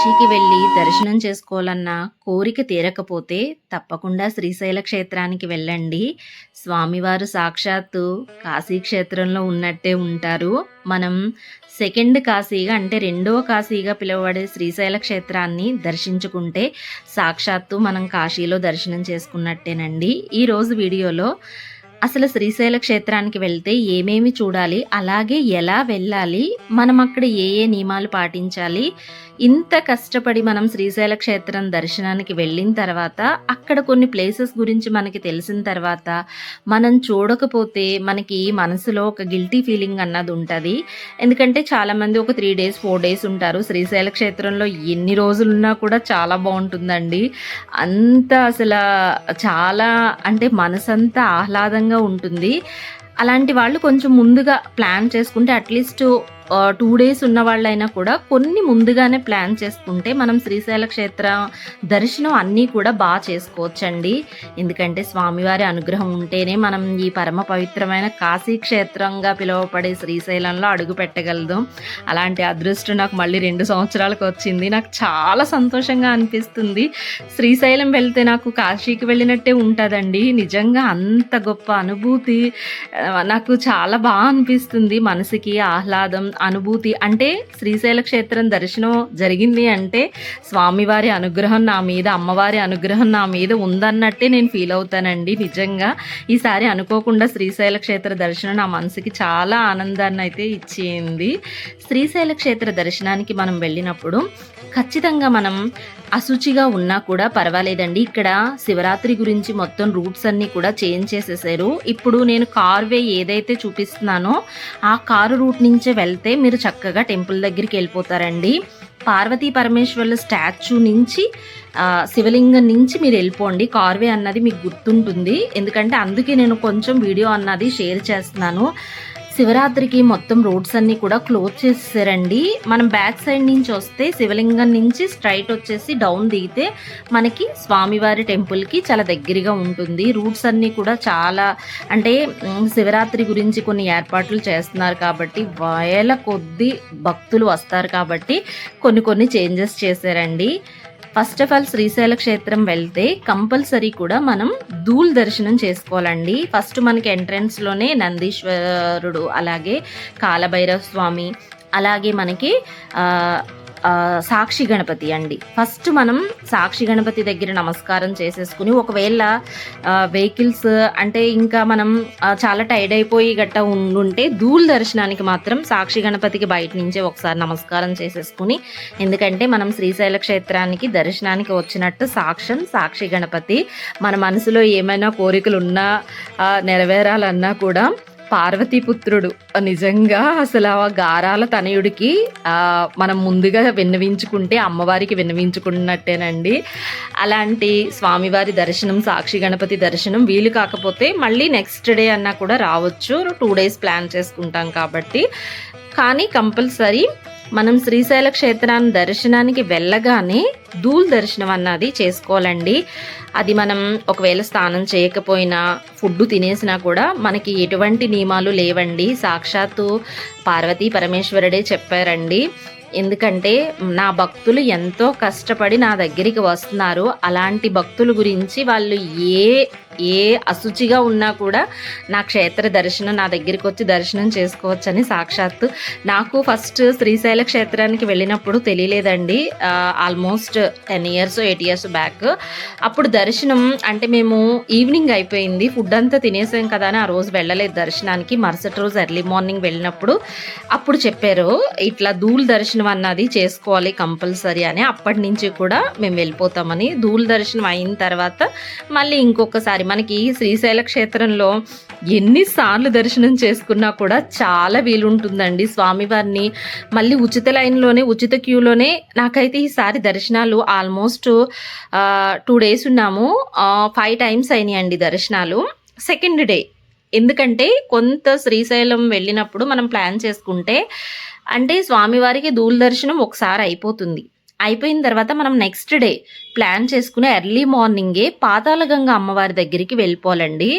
కాశీకి వెళ్ళి దర్శనం చేసుకోవాలన్న కోరిక తీరకపోతే తప్పకుండా శ్రీశైల క్షేత్రానికి వెళ్ళండి. స్వామివారు సాక్షాత్తు కాశీ క్షేత్రంలో ఉన్నట్టే ఉంటారు. మనం సెకండ్ కాశీగా అంటే రెండవ కాశీగా పిలువబడే శ్రీశైల క్షేత్రాన్ని దర్శించుకుంటే సాక్షాత్తు మనం కాశీలో దర్శనం చేసుకున్నట్టేనండి. ఈరోజు వీడియోలో అసలు శ్రీశైల క్షేత్రానికి వెళ్తే ఏమేమి చూడాలి? అలాగే ఎలా వెళ్ళాలి? మనం అక్కడ ఏ ఏ నియమాలు పాటించాలి? ఇంత కష్టపడి మనం శ్రీశైల క్షేత్రం దర్శనానికి వెళ్ళిన తర్వాత అక్కడ కొన్ని ప్లేసెస్ గురించి మనకి తెలిసిన తర్వాత మనం చూడకపోతే మనకి మనసులో ఒక గిల్టీ ఫీలింగ్ అన్నది ఉంటుంది. ఎందుకంటే చాలామంది ఒక త్రీ డేస్ ఫోర్ డేస్ ఉంటారు. శ్రీశైల క్షేత్రంలో ఎన్ని రోజులున్నా కూడా చాలా బాగుంటుందండి. అంత అసలు చాలా అంటే మనసంతా ఆహ్లాదంగా ఉంటుంది. అలాంటి వాళ్ళు కొంచెం ముందుగా ప్లాన్ చేసుకుంటే అట్లీస్ట్ టూ డేస్ ఉన్న వాళ్ళైనా కూడా కొన్ని ముందుగానే ప్లాన్ చేసుకుంటే మనం శ్రీశైల క్షేత్ర దర్శనం అన్నీ కూడా బాగా చేసుకోవచ్చండి. ఎందుకంటే స్వామివారి అనుగ్రహం ఉంటేనే మనం ఈ పరమ పవిత్రమైన కాశీ క్షేత్రంగా పిలువబడే శ్రీశైలంలో అడుగు పెట్టగలదు. అలాంటి అదృష్టం నాకు మళ్ళీ రెండు సంవత్సరాలకు వచ్చింది. నాకు చాలా సంతోషంగా అనిపిస్తుంది. శ్రీశైలం వెళ్తే నాకు కాశీకి వెళ్ళినట్టే ఉంటుందండి. నిజంగా అంత గొప్ప అనుభూతి నాకు చాలా బాగా అనిపిస్తుంది. మనసుకి ఆహ్లాదం అనుభూతి అంటే శ్రీశైల క్షేత్రం దర్శనం జరిగింది అంటే స్వామివారి అనుగ్రహం నా మీద అమ్మవారి అనుగ్రహం నా మీద ఉందన్నట్టే నేను ఫీల్ అవుతానండి నిజంగా. ఈసారి అనుకోకుండా శ్రీశైల క్షేత్ర దర్శనం నా మనసుకి చాలా ఆనందాన్ని అయితే ఇచ్చింది. శ్రీశైల క్షేత్ర దర్శనానికి మనం వెళ్ళినప్పుడు ఖచ్చితంగా మనం అశుచిగా ఉన్నా కూడా పర్వాలేదండి. ఇక్కడ శివరాత్రి గురించి మొత్తం రూట్స్ అన్నీ కూడా చేంజ్ చేసేసారు. ఇప్పుడు నేను కార్ వే ఏదైతే చూపిస్తున్నానో ఆ కారు రూట్ నుంచే వెళ్తే మీరు చక్కగా టెంపుల్ దగ్గరికి వెళ్ళిపోతారండి. పార్వతీ పరమేశ్వర్ల స్టాచ్యూ నుంచి శివలింగం నుంచి మీరు వెళ్ళిపోండి. కార్వే అన్నది మీకు గుర్తుంటుంది. ఎందుకంటే అందుకే నేను కొంచెం వీడియో అన్నది షేర్ చేస్తున్నాను. శివరాత్రికి మొత్తం రోడ్స్ అన్నీ కూడా క్లోజ్ చేసేసారండి. మనం బ్యాక్ సైడ్ నుంచి వస్తే శివలింగం నుంచి స్ట్రైట్ వచ్చేసి డౌన్ దిగితే మనకి స్వామివారి టెంపుల్కి చాలా దగ్గరగా ఉంటుంది. రూట్స్ అన్నీ కూడా చాలా అంటే శివరాత్రి గురించి కొన్ని ఏర్పాట్లు చేస్తున్నారు కాబట్టి వేల కొద్ది భక్తులు వస్తారు కాబట్టి కొన్ని కొన్ని చేంజెస్ చేశారండి. ఫస్ట్ ఆఫ్ ఆల్ శ్రీశైల క్షేత్రం వెళ్తే కంపల్సరీ కూడా మనం ధూల్ దర్శనం చేసుకోవాలండి. ఫస్ట్ మనకి ఎంట్రన్స్లోనే నందీశ్వరుడు అలాగే కాలభైరవ స్వామి అలాగే మనకి సాక్షి గణపతి అండి. ఫస్ట్ మనం సాక్షి గణపతి దగ్గర నమస్కారం చేసేసుకుని ఒకవేళ వెహికల్స్ అంటే ఇంకా మనం చాలా టైర్డ్ అయిపోయి గట్ట ఉండుంటే ధూళ్ దర్శనానికి మాత్రం సాక్షి గణపతికి బయట నుంచే ఒకసారి నమస్కారం చేసేసుకుని ఎందుకంటే మనం శ్రీశైల క్షేత్రానికి దర్శనానికి వచ్చినట్టు సాక్ష్యం సాక్షి గణపతి. మన మనసులో ఏమైనా కోరికలు ఉన్నా నెరవేరాలన్నా కూడా పార్వతీపుత్రుడు. నిజంగా అసలు ఆ గారాల తనయుడికి మనం ముందుగా విన్నవించుకుంటే అమ్మవారికి విన్నవించుకున్నట్టేనండి. అలాంటి స్వామివారి దర్శనం సాక్షి గణపతి దర్శనం వీలు కాకపోతే మళ్ళీ నెక్స్ట్ డే అన్నా కూడా రావచ్చు. టూ డేస్ ప్లాన్ చేసుకుంటాం కాబట్టి. కానీ కంపల్సరీ మనం శ్రీశైల క్షేత్రాన్ని దర్శనానికి వెళ్ళగానే ధూల్ దర్శనం అన్నది చేసుకోవాలండి. అది మనం ఒకవేళ స్నానం చేయకపోయినా ఫుడ్ తినేసినా కూడా మనకి ఎటువంటి నియమాలు లేవండి. సాక్షాత్తు పార్వతీ పరమేశ్వరుడే చెప్పారండి. ఎందుకంటే నా భక్తులు ఎంతో కష్టపడి నా దగ్గరికి వస్తున్నారు. అలాంటి భక్తుల గురించి వాళ్ళు ఏ ఏ అశుచిగా ఉన్నా కూడా నా క్షేత్ర దర్శనం నా దగ్గరికి వచ్చి దర్శనం చేసుకోవచ్చని సాక్షాత్తు నాకు ఫస్ట్ శ్రీశైల క్షేత్రానికి వెళ్ళినప్పుడు తెలియలేదండి. Almost ten years eight years back అప్పుడు దర్శనం అంటే మేము ఈవినింగ్ అయిపోయింది. ఫుడ్ అంతా తినేసాం కదా అని ఆ రోజు వెళ్ళలేదు దర్శనానికి. మరుసటి రోజు ఎర్లీ మార్నింగ్ వెళ్ళినప్పుడు అప్పుడు చెప్పారు ఇట్లా ధూల్ దర్శనం అన్నది చేసుకోవాలి కంపల్సరీ అని. అప్పటి నుంచి కూడా మేము వెళ్ళిపోతామని. ధూల్ దర్శనం అయిన తర్వాత మళ్ళీ ఇంకొకసారి మనకి శ్రీశైల క్షేత్రంలో ఎన్నిసార్లు దర్శనం చేసుకున్నా కూడా చాలా వీలుంటుందండి స్వామివారిని. మళ్ళీ ఉచిత లైన్లోనే ఉచిత క్యూలోనే నాకైతే ఈసారి దర్శనాలు ఆల్మోస్ట్ టూ డేస్ ఉన్నాము. ఫైవ్ టైమ్స్ అయినాయండి దర్శనాలు. Second day. ఎందుకంటే కొంత శ్రీశైలం వెళ్ళినప్పుడు మనం ప్లాన్ చేసుకుంటే అంటే స్వామివారికి ధూళ దర్శనం ఒకసారి అయిపోతుంది. అయిపోయిన తర్వాత మనం నెక్స్ట్ డే ప్లాన్ చేసుకుని ఎర్లీ మార్నింగే పాతాళగంగ అమ్మవారి దగ్గరికి వెళ్ళిపోవాలండి.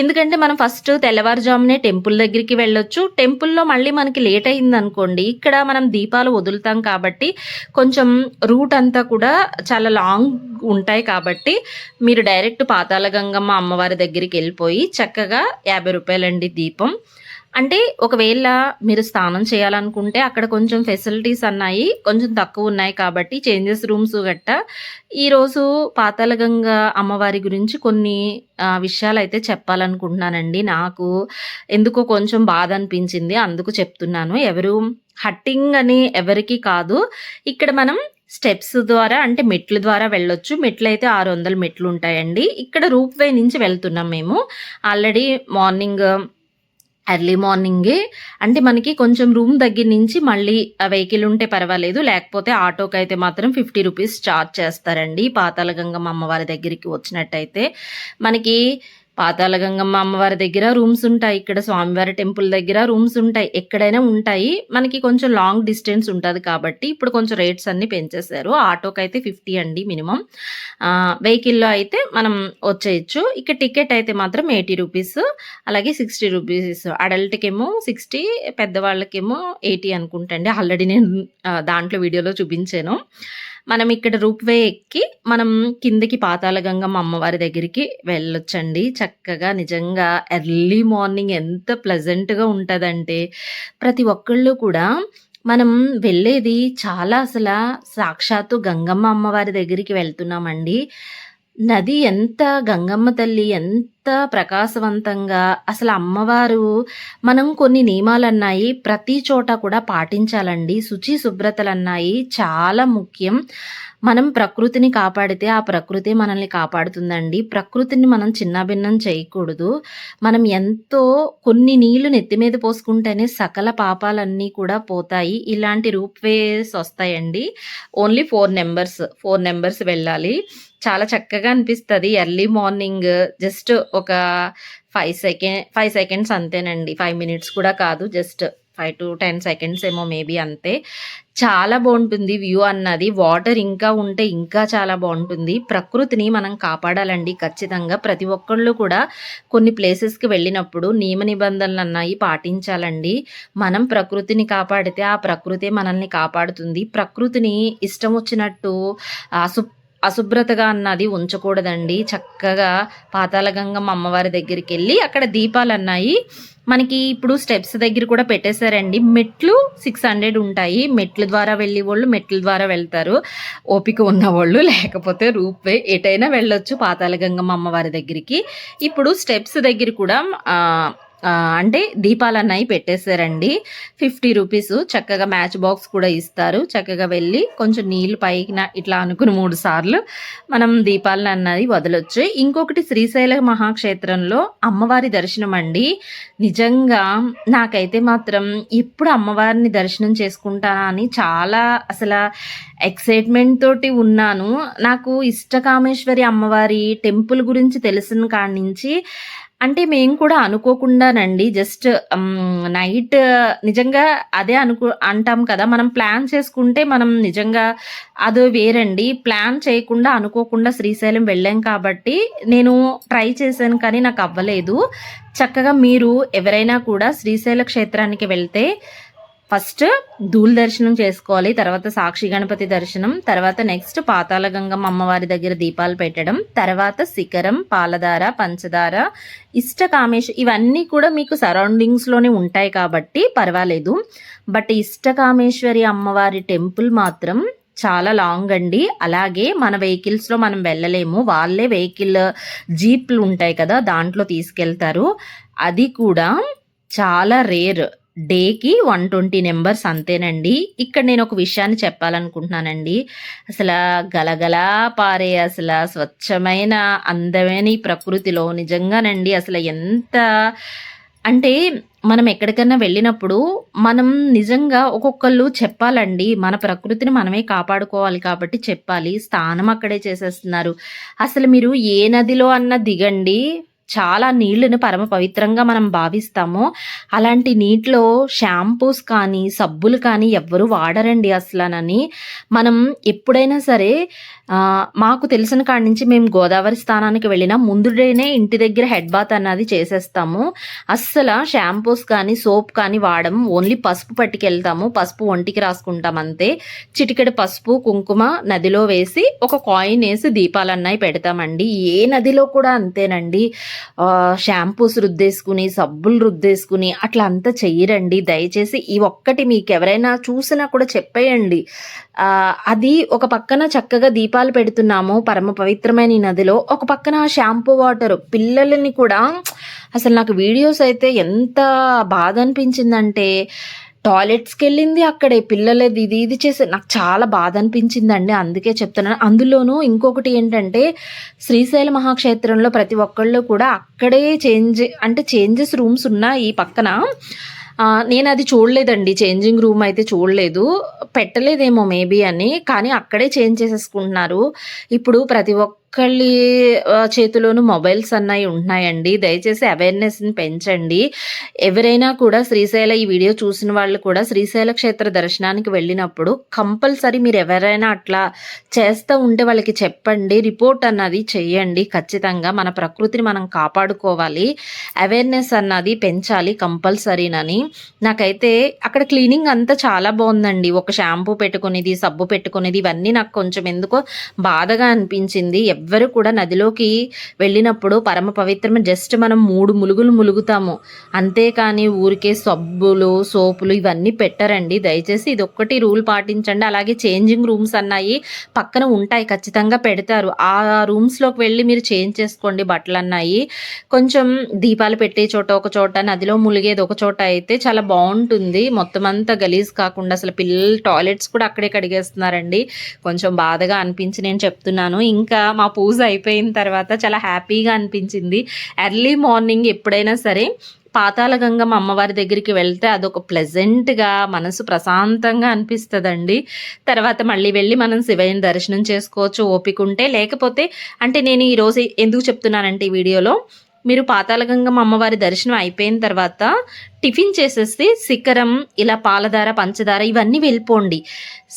ఎందుకంటే మనం ఫస్ట్ తెల్లవారుజామునే టెంపుల్ దగ్గరికి వెళ్ళొచ్చు. టెంపుల్లో మళ్ళీ మనకి లేట్ అయింది అనుకోండి ఇక్కడ మనం దీపాలు వదులుతాం కాబట్టి కొంచెం రూట్ అంతా కూడా చాలా లాంగ్ ఉంటాయి కాబట్టి మీరు డైరెక్ట్ పాతాళగంగమ్మ అమ్మవారి దగ్గరికి వెళ్ళిపోయి చక్కగా యాభై రూపాయలండి దీపం. అంటే ఒకవేళ మీరు స్నానం చేయాలనుకుంటే అక్కడ కొంచెం ఫెసిలిటీస్ అన్నాయి కొంచెం తక్కువ ఉన్నాయి కాబట్టి చేంజెస్ రూమ్స్ గట్ట. ఈరోజు పాతాళగంగ అమ్మవారి గురించి కొన్ని విషయాలు అయితే చెప్పాలనుకుంటున్నానండి నాకు. ఎందుకో కొంచెం బాధ అనిపించింది అందుకు చెప్తున్నాను. ఎవరు హట్టింగ్ అని ఎవరికి కాదు. ఇక్కడ మనం స్టెప్స్ ద్వారా అంటే మెట్ల ద్వారా వెళ్ళొచ్చు. మెట్లు అయితే ఆరు వందల మెట్లు ఉంటాయండి. ఇక్కడ రూప్ వే నుంచి వెళ్తున్నాం మేము. ఆల్రెడీ మార్నింగ్ ఎర్లీ మార్నింగే. అంటే మనకి కొంచెం రూమ్ దగ్గర నుంచి మళ్ళీ వెహికల్ ఉంటే పర్వాలేదు. లేకపోతే ఆటోకి అయితే మాత్రం ఫిఫ్టీ రూపీస్ ఛార్జ్ చేస్తారండి. పాతాళగంగమ్మ అమ్మవారి దగ్గరికి వచ్చినట్టయితే. మనకి పాతాళగంగమ్మ అమ్మవారి దగ్గర రూమ్స్ ఉంటాయి. ఇక్కడ స్వామివారి టెంపుల్ దగ్గర రూమ్స్ ఉంటాయి. ఎక్కడైనా ఉంటాయి. మనకి కొంచెం లాంగ్ డిస్టెన్స్ ఉంటుంది కాబట్టి ఇప్పుడు కొంచెం రేట్స్ అన్ని పెంచేశారు. ఆటోకి అయితే ఫిఫ్టీ అండి మినిమం. వెహికల్లో అయితే మనం వచ్చేయచ్చు. ఇక టికెట్ అయితే మాత్రం ఎయిటీ రూపీస్ అలాగే సిక్స్టీ రూపీస్ అడల్ట్కేమో సిక్స్టీ పెద్దవాళ్ళకేమో ఎయిటీ అనుకుంటా అండి. ఆల్రెడీ నేను దాంట్లో వీడియోలో చూపించాను. మనం ఇక్కడ రూప్వే ఎక్కి మనం కిందకి పాతాళ గంగమ్మ అమ్మవారి దగ్గరికి వెళ్ళొచ్చండి. చక్కగా నిజంగా ఎర్లీ మార్నింగ్ ఎంత ప్లెజెంట్గా ఉంటుందంటే ప్రతి ఒక్కళ్ళు కూడా మనం వెళ్ళేది చాలా అసలు సాక్షాత్తు గంగమ్మ అమ్మవారి దగ్గరికి వెళ్తున్నామండి. నది ఎంత గంగమ్మ తల్లి ఎంత ప్రకాశవంతంగా. అసలు అమ్మవారు మనం కొన్ని నియమాలు అన్నాయి ప్రతి చోట కూడా పాటించాలండి. శుచి శుభ్రతలు అన్నాయి చాలా ముఖ్యం. మనం ప్రకృతిని కాపాడితే ఆ ప్రకృతి మనల్ని కాపాడుతుందండి. ప్రకృతిని మనం చిన్నభిన్నం చేయకూడదు. మనం ఎంతో కొన్ని నీళ్ళు నెత్తి మీద పోసుకుంటేనే సకల పాపాలన్నీ కూడా పోతాయి. ఇలాంటి రూప్వేస్ వస్తాయండి. Only four numbers four numbers వెళ్ళాలి. చాలా చక్కగా అనిపిస్తుంది. ఎర్లీ మార్నింగ్ జస్ట్ ఒక ఫైవ్ సెకండ్ ఫైవ్ సెకండ్స్ అంతేనండి. ఫైవ్ మినిట్స్ కూడా కాదు just five to ten seconds ఏమో మేబీ అంతే. చాలా బాగుంటుంది వ్యూ అన్నది. వాటర్ ఇంకా ఉంటే ఇంకా చాలా బాగుంటుంది. ప్రకృతిని మనం కాపాడాలండి ఖచ్చితంగా. ప్రతి ఒక్కళ్ళు కూడా కొన్ని ప్లేసెస్కి వెళ్ళినప్పుడు నియమ నిబంధనలు అన్నాయి పాటించాలండి. మనం ప్రకృతిని కాపాడితే ఆ ప్రకృతే మనల్ని కాపాడుతుంది. ప్రకృతిని ఇష్టం వచ్చినట్టు అసు అశుభ్రతగా అన్నది ఉంచకూడదండి. చక్కగా పాతాళగంగమ్మ అమ్మవారి దగ్గరికి వెళ్ళి అక్కడ దీపాలు అన్నాయి మనకి ఇప్పుడు స్టెప్స్ దగ్గర కూడా పెట్టేశారండి. మెట్లు సిక్స్ హండ్రెడ్ ఉంటాయి. మెట్ల ద్వారా వెళ్ళే వాళ్ళు మెట్ల ద్వారా వెళ్తారు. ఓపిక ఉన్న వాళ్ళు లేకపోతే రూప్ వే ఎటైనా వెళ్ళొచ్చు పాతాళగంగమ్మ అమ్మవారి దగ్గరికి. ఇప్పుడు స్టెప్స్ దగ్గర కూడా అంటే దీపాలు అన్నవి పెట్టేశారండి. ఫిఫ్టీ రూపీస్ చక్కగా మ్యాచ్ బాక్స్ కూడా ఇస్తారు. చక్కగా వెళ్ళి కొంచెం నీళ్ళు పైకి ఇట్లా అనుకుని మూడు సార్లు మనం దీపాలను అన్నది వదలొచ్చు. ఇంకొకటి శ్రీశైల మహాక్షేత్రంలో అమ్మవారి దర్శనం అండి. నిజంగా నాకైతే మాత్రం ఎప్పుడు అమ్మవారిని దర్శనం చేసుకుంటానా అని చాలా అసలు ఎక్సైట్మెంట్ తోటి ఉన్నాను. నాకు ఇష్టకామేశ్వరి అమ్మవారి టెంపుల్ గురించి తెలిసిన కాడి నుంచి అంటే మేము కూడా అనుకోకుండానండి జస్ట్ నైట్ నిజంగా అదే అనుకు అంటాం కదా మనం ప్లాన్ చేసుకుంటే మనం నిజంగా అది వేరండి. ప్లాన్ చేయకుండా అనుకోకుండా శ్రీశైలం వెళ్ళాం కాబట్టి నేను ట్రై చేశాను కానీ నాకు అవ్వలేదు. చక్కగా మీరు ఎవరైనా కూడా శ్రీశైల క్షేత్రానికి వెళ్తే ఫస్ట్ ధూళ దర్శనం చేసుకోవాలి తర్వాత సాక్షి గణపతి దర్శనం తర్వాత నెక్స్ట్ పాతాళ గంగమ్మ అమ్మవారి దగ్గర దీపాలు పెట్టడం తర్వాత శిఖరం పాలధార పంచదార ఇష్ట కామేశ్ ఇవన్నీ కూడా మీకు సరౌండింగ్స్లోనే ఉంటాయి కాబట్టి పర్వాలేదు. బట్ ఇష్ట కామేశ్వరి అమ్మవారి టెంపుల్ మాత్రం చాలా లాంగ్ అండి. అలాగే మన వెహికల్స్లో మనం వెళ్ళలేము. వాళ్ళే వెహికల్ జీప్లు ఉంటాయి కదా దాంట్లో తీసుకెళ్తారు. అది కూడా చాలా రేర్ డేకి వన్ ట్వంటీ నెంబర్స్ అంతేనండి. ఇక్కడ నేను ఒక విషయాన్ని చెప్పాలనుకుంటున్నానండి. అసలు గలగలా పారే అసలు స్వచ్ఛమైన అందమైన ఈ ప్రకృతిలో నిజంగానండి అసలు ఎంత అంటే మనం ఎక్కడికైనా వెళ్ళినప్పుడు మనం నిజంగా ఒక్కొక్కళ్ళు చెప్పాలండి. మన ప్రకృతిని మనమే కాపాడుకోవాలి కాబట్టి చెప్పాలి. స్థానం అక్కడే చేసేస్తున్నారు. అసలు మీరు ఏ నదిలో అన్న దిగండి. చాలా నీళ్ళను పరమ పవిత్రంగా మనం భావిస్తామో అలాంటి నీటిలో షాంపూస్ కానీ, సబ్బులు కానీ ఎవ్వరు వాడరండి అసలనని. మనం ఎప్పుడైనా సరే మాకు తెలిసిన కాడి నుంచి మేము గోదావరి స్థానానికి వెళ్ళిన ముందు డేనే ఇంటి దగ్గర హెడ్ బాత్ అన్నది చేసేస్తాము. అస్సలు షాంపూస్ కానీ, సోప్ కానీ వాడము. ఓన్లీ పసుపు పట్టుకెళ్తాము. పసుపు ఒంటికి రాసుకుంటాం అంతే. చిటికెడు పసుపు, కుంకుమ నదిలో వేసి ఒక కాయిన్ వేసి దీపాలన్నాయి పెడతామండి. ఏ నదిలో కూడా అంతేనండి. షాంపూస్ రుద్దేసుకుని, సబ్బులు రుద్దేసుకుని అట్లా అంతా చెయ్యరండి. దయచేసి ఈ ఒక్కటి మీకు ఎవరైనా చూసినా కూడా చెప్పేయండి. అది ఒక పక్కన చక్కగా దీప దీపాలు పెడుతున్నాము పరమ పవిత్రమైన ఈ నదిలో. ఒక పక్కన షాంపూ వాటర్ పిల్లలని కూడా అసలు నాకు వీడియోస్ అయితే ఎంత బాధ అనిపించిందంటే టాయిలెట్స్కి వెళ్ళింది అక్కడే. పిల్లలది ఇది ఇది చేసి నాకు చాలా బాధ అనిపించిందండి. అందుకే చెప్తున్నాను. అందులోనూ ఇంకొకటి ఏంటంటే శ్రీశైల మహాక్షేత్రంలో ప్రతి ఒక్కళ్ళు కూడా అక్కడే చేంజ్ అంటే చేంజెస్ రూమ్స్ ఉన్నాయి పక్కన. నేను నేనది చూడలేదండి. చేంజింగ్ రూమ్ అయితే చూడలేదు. పెట్టలేదేమో మేబీ అని. కానీ అక్కడే చేంజ్ చేసేసుకుంటున్నారు. ఇప్పుడు ప్రతి ఒక్కళ్ళి చేతిలోనూ మొబైల్స్ అన్నవి ఉంటున్నాయండి. దయచేసి అవేర్‌నెస్‌ని పెంచండి. ఎవరైనా కూడా శ్రీశైల ఈ వీడియో చూసిన వాళ్ళు కూడా శ్రీశైల క్షేత్ర దర్శనానికి వెళ్ళినప్పుడు కంపల్సరీ మీరు ఎవరైనా అట్లా చేస్తూ ఉంటే వాళ్ళకి చెప్పండి. రిపోర్ట్ అన్నది చేయండి ఖచ్చితంగా. మన ప్రకృతిని మనం కాపాడుకోవాలి. అవేర్‌నెస్ అన్నది పెంచాలి కంపల్సరీనని. నాకైతే అక్కడ క్లీనింగ్ అంతా చాలా బాగుందండి ఒక షాంపూ పెట్టుకునేది, సబ్బు పెట్టుకునేది ఇవన్నీ నాకు కొంచెం ఎందుకో బాధగా అనిపించింది. ఎవ్వరు కూడా నదిలోకి వెళ్ళినప్పుడు పరమ పవిత్రమైన జస్ట్ మనం మూడు ములుగులు ములుగుతాము. అంతేకాని ఊరికే సబ్బులు, సోపులు ఇవన్నీ పెట్టరండి. దయచేసి ఇది ఒక్కటి రూల్ పాటించండి. అలాగే చేంజింగ్ రూమ్స్ అన్నాయి పక్కన ఉంటాయి. ఖచ్చితంగా పెడతారు. ఆ రూమ్స్‌లోకి వెళ్ళి మీరు చేంజ్ చేసుకోండి బట్టలు అన్నాయి కొంచెం దీపాలు పెట్టే చోట ఒక చోట, నదిలో ములిగేది ఒక చోట అయితే చాలా బాగుంటుంది మొత్తం అంతా గలీజ్ కాకుండా అసలు పిల్లలు టాయిలెట్స్ కూడా అక్కడే కడిగేస్తున్నారండి. కొంచెం బాధగా అనిపించి నేను చెప్తున్నాను. ఇంకా మా పూజ అయిపోయిన తర్వాత చాలా హ్యాపీగా అనిపించింది. ఎర్లీ మార్నింగ్ ఎప్పుడైనా సరే పాతాళ అమ్మవారి దగ్గరికి వెళ్తే అదొక ప్లెజెంట్‌గా మనసు ప్రశాంతంగా అనిపిస్తుందండి తర్వాత మళ్ళీ వెళ్ళి మనం శివయ్యని దర్శనం చేసుకోవచ్చు ఓపికుంటే. లేకపోతే అంటే నేను ఈరోజు ఎందుకు చెప్తున్నానంటే ఈ వీడియోలో మీరు పాతాళ అమ్మవారి దర్శనం అయిపోయిన తర్వాత టిఫిన్ చేసేసి శిఖరం, ఇలా పాలధార, పంచదార ఇవన్నీ వెళ్ళిపోండి.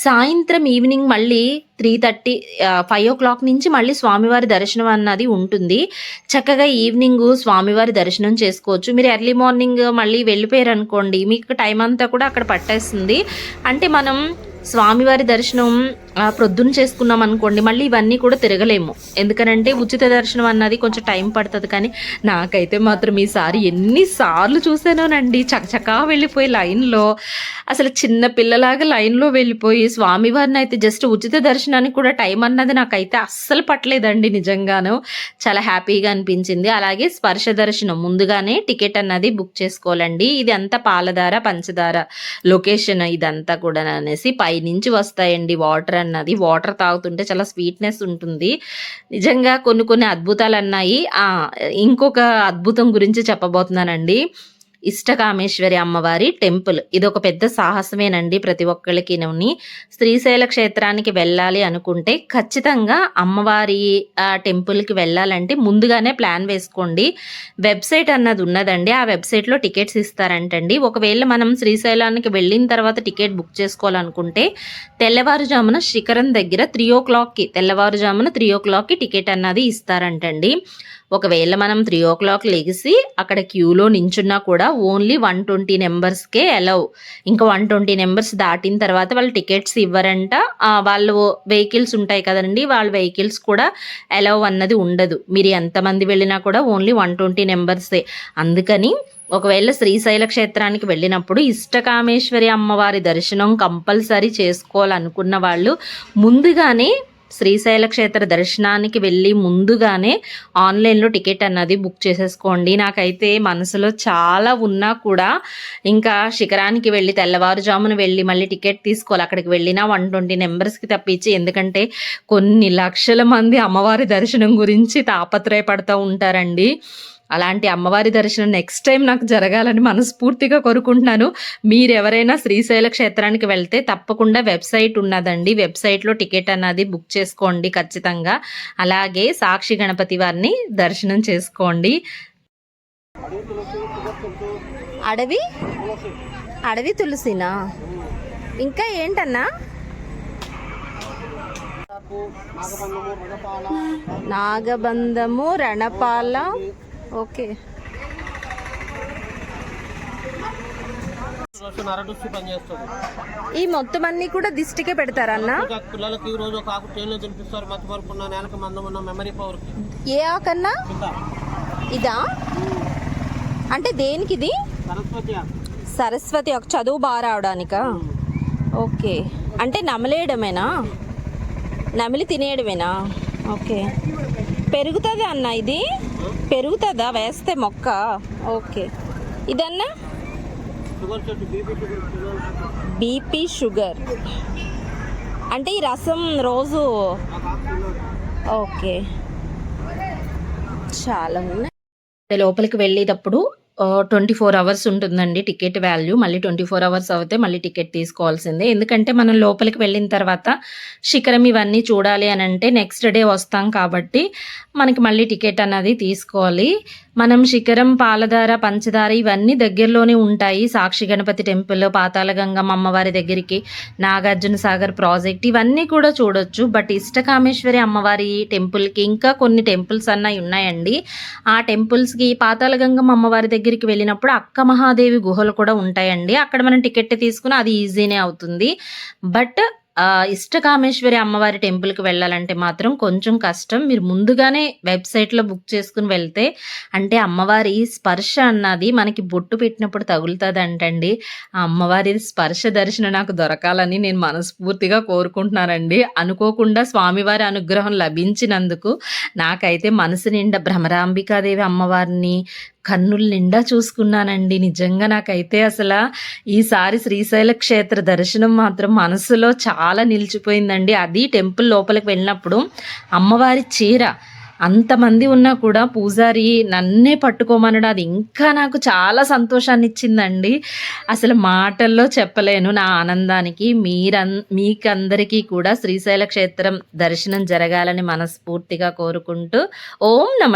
సాయంత్రం ఈవినింగ్ మళ్ళీ three thirty five o'clock నుంచి మళ్ళీ స్వామివారి దర్శనం అన్నది ఉంటుంది. చక్కగా ఈవినింగ్ స్వామివారి దర్శనం చేసుకోవచ్చు. మీరు ఎర్లీ మార్నింగ్ మళ్ళీ వెళ్ళిపోయారు అనుకోండి మీకు టైం అంతా కూడా అక్కడ పట్టేస్తుంది. అంటే మనం స్వామివారి దర్శనం ప్రొద్దున చేసుకున్నాం అనుకోండి మళ్ళీ ఇవన్నీ కూడా తిరగలేము. ఎందుకనంటే ఉచిత దర్శనం అన్నది కొంచెం టైం పడుతుంది కానీ నాకైతే మాత్రం ఈసారి ఎన్నిసార్లు చూసానోనండి చకచకా వెళ్ళిపోయి లైన్‌లో అసలు చిన్న పిల్లలాగా లైన్‌లో వెళ్ళిపోయి స్వామివారిని అయితే జస్ట్ ఉచిత దర్శనానికి కూడా టైం అన్నది నాకైతే అస్సలు పట్టలేదండి నిజంగాను. చాలా హ్యాపీగా అనిపించింది. అలాగే స్పర్శ దర్శనం ముందుగానే టికెట్ అన్నది బుక్ చేసుకోవాలండి. ఇది అంతా పాలధార, పంచదార లొకేషన్ ఇదంతా కూడా అనేసి పైనుంచి వస్తాయండి వాటర్ అన్నది. వాటర్ తాగుతుంటే చాలా స్వీట్‌నెస్ ఉంటుంది. నిజంగా కొన్ని కొన్ని అద్భుతాలు అన్నాయి ఇంకొక అద్భుతం గురించి చెప్పబోతున్నానండి. ఇష్టకామేశ్వరి అమ్మవారి టెంపుల్. ఇది ఒక పెద్ద సాహసమేనండి ప్రతి ఒక్కళ్ళకినుని. శ్రీశైల క్షేత్రానికి వెళ్ళాలి అనుకుంటే ఖచ్చితంగా అమ్మవారి టెంపుల్‌కి వెళ్ళాలంటే ముందుగానే ప్లాన్ వేసుకోండి. వెబ్‌సైట్ అన్నది ఉన్నదండి. ఆ వెబ్‌సైట్‌లో టికెట్స్ ఇస్తారంటండి. ఒకవేళ మనం శ్రీశైలానికి వెళ్ళిన తర్వాత టికెట్ బుక్ చేసుకోవాలనుకుంటే తెల్లవారుజామున శిఖరం దగ్గర 3:00కి తెల్లవారుజామున 3:00కి టికెట్ అన్నది ఇస్తారంటండి. ఒకవేళ మనం 3:00 లెగిసి అక్కడ క్యూలో నించున్నా కూడా ఓన్లీ వన్ ట్వంటీ నెంబర్స్కే అలౌ. ఇంకా వన్ ట్వంటీ నెంబర్స్ దాటిన తర్వాత వాళ్ళు టికెట్స్ ఇవ్వరంట. వాళ్ళు వెహికల్స్ ఉంటాయి కదండీ! వాళ్ళ వెహికల్స్ కూడా అలౌ అన్నది ఉండదు. మీరు ఎంతమంది వెళ్ళినా కూడా ఓన్లీ వన్ ట్వంటీ నెంబర్సే అందుకని ఒకవేళ శ్రీశైల క్షేత్రానికి వెళ్ళినప్పుడు ఇష్టకామేశ్వరి అమ్మవారి దర్శనం కంపల్సరీ చేసుకోవాలనుకున్న వాళ్ళు ముందుగానే శ్రీశైల క్షేత్ర దర్శనానికి వెళ్ళి ముందుగానే ఆన్‌లైన్‌లో టికెట్ అన్నది బుక్ చేసేసుకోండి. నాకైతే మనసులో చాలా ఉన్నా కూడా ఇంకా శిఖరానికి వెళ్ళి తెల్లవారుజామున వెళ్ళి మళ్ళీ టికెట్ తీసుకోవాలి. అక్కడికి వెళ్ళినా 120 నంబర్స్‌కి తప్పించి ఎందుకంటే కొన్ని లక్షల మంది అమ్మవారి దర్శనం గురించి తాపత్రయపడుతూ ఉంటారండి. అలాంటి అమ్మవారి దర్శనం నెక్స్ట్ టైం నాకు జరగాలని మనస్ఫూర్తిగా కోరుకుంటున్నాను. మీరు ఎవరైనా శ్రీశైల క్షేత్రానికి వెళ్తే తప్పకుండా వెబ్సైట్ ఉన్నదండి. వెబ్సైట్లో టికెట్ అన్నది బుక్ చేసుకోండి ఖచ్చితంగా. అలాగే సాక్షి గణపతి వారిని దర్శనం చేసుకోండి. అడవి? అడవి తులసినా? ఇంకా ఏంటన్నా? నాగబంధము రణపాల ఓకే. ఈ మొత్తం అన్ని కూడా దిష్టికే పెడతారన్నా ఇంకా పిల్లలకి ఈ రోజు ఒక ఆకు ట్రైన్లో తినిపిస్తారు మతి వరకు ఉన్న నేలకి మందం ఉన్న మెమరీ పవర్ ఏ ఆకన్నా? ఇదా? అంటే దేనికి ఇది. సరస్వతి ఒక చదువు బాగా రావడానికా? ఓకే. అంటే నమలేయడమేనా? నమిలి తినేయడమేనా? ఓకే. పెరుగుతుంది అన్న ఇది? పెరుగుతుందా? వేస్తే మొక్క? ఓకే. ఇదన్నా? BP sugar. అంటే ఈ రసం రోజు? ఓకే. చాలా ఉన్నాయి. లోపలికి వెళ్ళేటప్పుడు ట్వంటీ ఫోర్ అవర్స్ ఉంటుందండి టికెట్ వాల్యూ. మళ్ళీ ట్వంటీ ఫోర్ అవర్స్ అవుతే మళ్ళీ టికెట్ తీసుకోవాల్సిందే. ఎందుకంటే మనం లోపలికి వెళ్ళిన తర్వాత శిఖరం ఇవన్నీ చూడాలి అని అంటే నెక్స్ట్ డే వస్తాం కాబట్టి మనకి మళ్ళీ టికెట్ అనేది తీసుకోవాలి. మనం శిఖరం పాలధార పంచదార ఇవన్నీ దగ్గరలోనే ఉంటాయి. సాక్షి గణపతి టెంపుల్ పాతాళగంగం అమ్మవారి దగ్గరికి నాగార్జున సాగర్ ప్రాజెక్ట్ ఇవన్నీ కూడా చూడొచ్చు. బట్ ఇష్టకామేశ్వరి అమ్మవారి టెంపుల్కి ఇంకా కొన్ని టెంపుల్స్ అన్నవి ఉన్నాయండి. ఆ టెంపుల్స్కి పాతాళగంగం అమ్మవారి దగ్గరికి వెళ్ళినప్పుడు అక్క మహాదేవి గుహలు కూడా ఉంటాయండి. అక్కడ మనం టికెట్ తీసుకుని అది ఈజీనే అవుతుంది. బట్ ఇష్టకామేశ్వరి అమ్మవారి టెంపుల్కి వెళ్ళాలంటే మాత్రం కొంచెం కష్టం. మీరు ముందుగానే వెబ్సైట్లో బుక్ చేసుకుని వెళ్తే అంటే అమ్మవారి స్పర్శ అన్నది మనకి బొట్టు పెట్టినప్పుడు తగులుతుంది అంటండి ఆ అమ్మవారి స్పర్శ దర్శనం నాకు దొరకాలని నేను మనస్ఫూర్తిగా కోరుకుంటున్నానండి. అనుకోకుండా స్వామివారి అనుగ్రహం లభించినందుకు నాకైతే మనసు నిండా భ్రమరాంబికాదేవి అమ్మవారిని కన్నుల నిండా చూసుకున్నానండి. నిజంగా నాకైతే అసలు ఈసారి శ్రీశైల క్షేత్ర దర్శనం మాత్రం మనసులో చాలా నిలిచిపోయిందండి. అది టెంపుల్ లోపలికి వెళ్ళినప్పుడు అమ్మవారి చీర అంతమంది ఉన్నా కూడా పూజారి నన్నే పట్టుకోమనడం అది ఇంకా నాకు చాలా సంతోషాన్ని ఇచ్చిందండి. అసలు మాటల్లో చెప్పలేను నా ఆనందానికి. మీరన్ మీకందరికీ కూడా శ్రీశైల క్షేత్రం దర్శనం జరగాలని మనస్ఫూర్తిగా కోరుకుంటూ ఓం నమ